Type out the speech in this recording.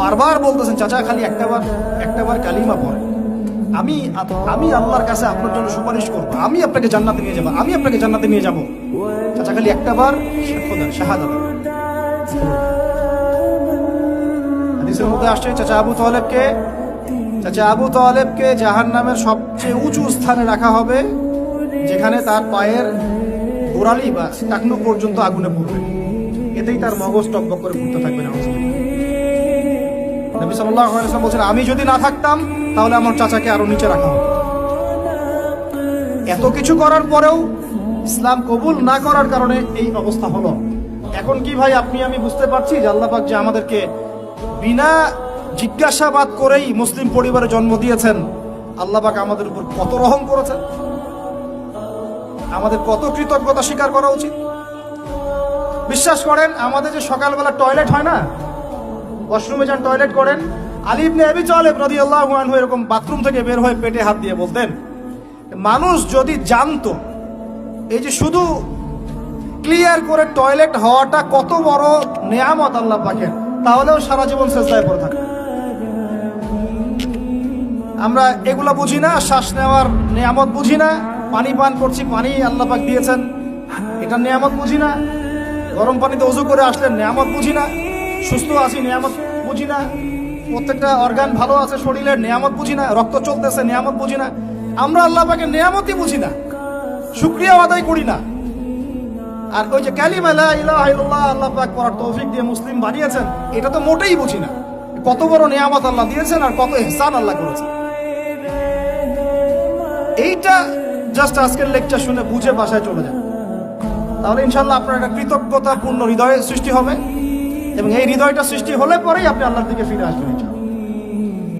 বারবার বলতেছেন, চাচা, খালি একটাবার একটাবার কালিমা পড়ে। আমি আমি আল্লাহর কাছে আপনার জন্য সুপারিশ করব। আমি আপনাকে জান্নাতে নিয়ে যাব, আমি আপনাকে জান্নাতে নিয়ে চাচা, খালি একটাবার আসছে জাহান নামের সবচেয়ে উঁচু স্থানে রাখা হবে, যেখানে তার পায়ের গোড়ালি বা টাকনু পর্যন্ত আগুনে পড়বে। এতেই তার মগজ টকবক করে ঘুরতে থাকবে না নবী বলছেন, আমি যদি না থাকতাম, তাহলে আমার চাচাকে আরও নিচে রাখা এত কিছু করার পরেও ইসলাম কবুল না করার কারণে এই অবস্থা হলো। এখন কি ভাই, আপনি, আমি বুঝতে পারছি যে আল্লাপাক যে আমাদেরকে বিনা জিজ্ঞাসাবাদ করেই মুসলিম পরিবারে জন্ম দিয়েছেন, আল্লাহ পাক আমাদের উপর কত রহম করেছেন। আমাদের কত কৃতজ্ঞতা স্বীকার করা উচিত। বিশ্বাস করেন, আমাদের যে সকালবেলা টয়লেট হয় না ওয়াশরুমে যান টয়লেট করেন, আলী ইবনে আবি তালেব রাদিয়াল্লাহু আনহু এরকম বাথরুম থেকে বের হয়ে পেটে হাত দিয়ে বলতেন, মানুষ যদি জানতো, এই যে শুধু ক্লিয়ার করে টয়লেট হওয়াটা কত বড় নেয়ামত আল্লাহ পাকের, তাহলেও সারা জীবন চেষ্টায় পড়ে থাকে আমরা এগুলো বুঝি না, শ্বাস নেওয়ার নিয়ামত বুঝি না, পানি পান করছি, পানি আল্লাহ পাক দিয়েছেন, এটা নিয়ামত বুঝি না। গরম পানিতে উজু করে আসলে নিয়ামত বুঝি না, সুস্থ আছি, নিয়ামত বুঝি না, প্রত্যেকটা অর্গান ভালো আছে শরীরের, নিয়ামত বুঝি না, রক্ত চলতেছে, নিয়ামত বুঝি না। আমরা আল্লাহ পাকের নিয়ামতই বুঝি না, শুক্রিয়া আদায় করি না। আর ওই যে কালিমা লা ইলাহা আল্লাহ পাক পড়ার তৌফিক দিয়ে মুসলিম বানিয়েছেন, এটা তো মোটেই বুঝি না। কত বড় নিয়ামত আল্লাহ দিয়েছেন আর কত ইহসান আল্লাহ করেছেন। এইটা জাস্ট আজকের লেকচার শুনে বুঝে বাসায় চলে যান। তাহলে ইনশাল্লাহ আপনার একটা কৃতজ্ঞতাপূর্ণ হৃদয়ের সৃষ্টি হবে এবং এই হৃদয়টা সৃষ্টি হলে পরেই আপনি আল্লাহর দিকে ফিরে আসবেন।